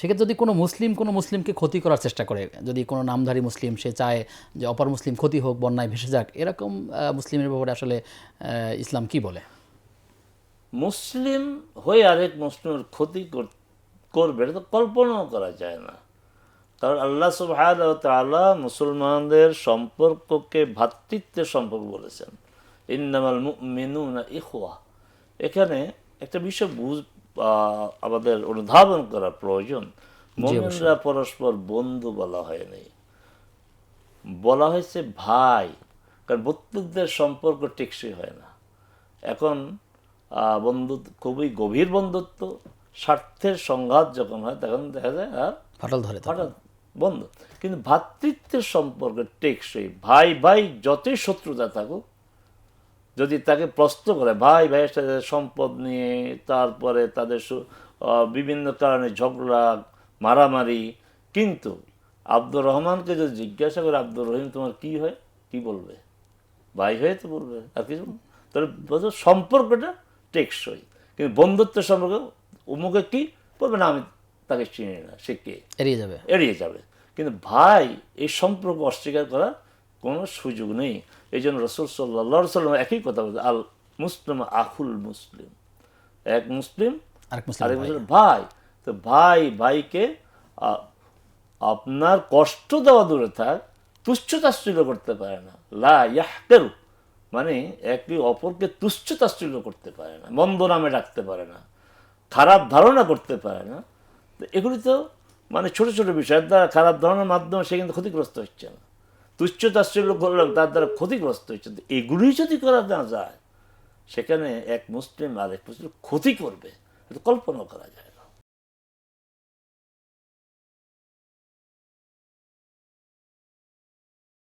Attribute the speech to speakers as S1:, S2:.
S1: সেক্ষেত্রে যদি কোনো মুসলিম কোনো মুসলিমকে ক্ষতি করার চেষ্টা করে, যদি কোনো নামধারী মুসলিম সে চায় যে অপর মুসলিম ক্ষতি হোক, বন্যায় ভেসে যাক, এরকম মুসলিমের ব্যাপারে আসলে ইসলাম কি বলে?
S2: মুসলিম হয়ে আরেক মুসলিমের ক্ষতি কর- করবে, এটা তো কল্পনাও করা যায় না। কারণ আল্লাহ সুবহানাহু ওয়া তাআলা মুসলমানদের সম্পর্ককে ভ্রাতৃত্বের সম্পর্ক বলেছেন। ইন্নামাল মুমিনুনা ইখওয়া। এখানে একটা বিষয় বুঝ আমাদের অনুধাবন করা প্রয়োজন। মোমেনরা পরস্পর বন্ধু বলা হয়নি বলা হয়েছে ভাই কারণ বন্ধুত্বের সম্পর্ক টেকসই হয় না। এখন আহ, বন্ধুত্ব খুবই গভীর বন্ধুত্ব স্বার্থের সংঘাত যখন হয় তখন দেখা যায় আর
S1: ফাটল ধরে।
S2: হঠাৎ বন্ধ। কিন্তু ভ্রাতৃত্বের সম্পর্ক টেকসই। ভাই ভাই যতই শত্রুতা থাকুক যদি তাকে প্রশ্ন করে ভাই ভাইয়ের সাথে সম্পদ নিয়ে তারপরে তাদের বিভিন্ন কারণে ঝগড়া মারামারি। কিন্তু আব্দুর রহমানকে যদি জিজ্ঞাসা করে আব্দুর রহিম তোমার কি হয়? কি বলবে? ভাই হয়ে তো বলবে আর কিছু। তাহলে সম্পর্কটা টেকসই। কিন্তু বন্ধুত্ব সম্পর্কে উমুকে কি বলবে না আমি তাকে চিনি না সে কে?
S1: এড়িয়ে যাবে।
S2: এড়িয়ে যাবে। কিন্তু ভাই এই সম্পর্ক অস্বীকার করার কোনো সুযোগ নেই। এই জন্য রসুল সাল্লা সাল্লাম একই কথা বলছে আল মুসলিম আখুল মুসলিম। এক মুসলিম
S1: আরেক মুসলিম ভাই।
S2: তো ভাই ভাইকে আপনার কষ্ট দেওয়া দূরে থাক তুচ্ছ তাচ্ছিল্য করতে পারে না। লা ইয়াহকেরু মানে একে অপরকে তুচ্ছ তাচ্ছিল্য করতে পারে না মন্দ নামে ডাকতে পারে না খারাপ ধারণা করতে পারে না। তো এগুলি তো মানে ছোট ছোট বিষয় দ্বারা খারাপ ধারণার মাধ্যমে সে কিন্তু ক্ষতিগ্রস্ত হচ্ছে না। তুচ্ছ তাচ্ছল্য করলাম তার দ্বারা ক্ষতিগ্রস্ত হচ্ছে এগুলোই যদি করা না যায়, সেখানে এক মুসলিম আরেক মুসলিম ক্ষতি করবে কল্পনা করা যায়।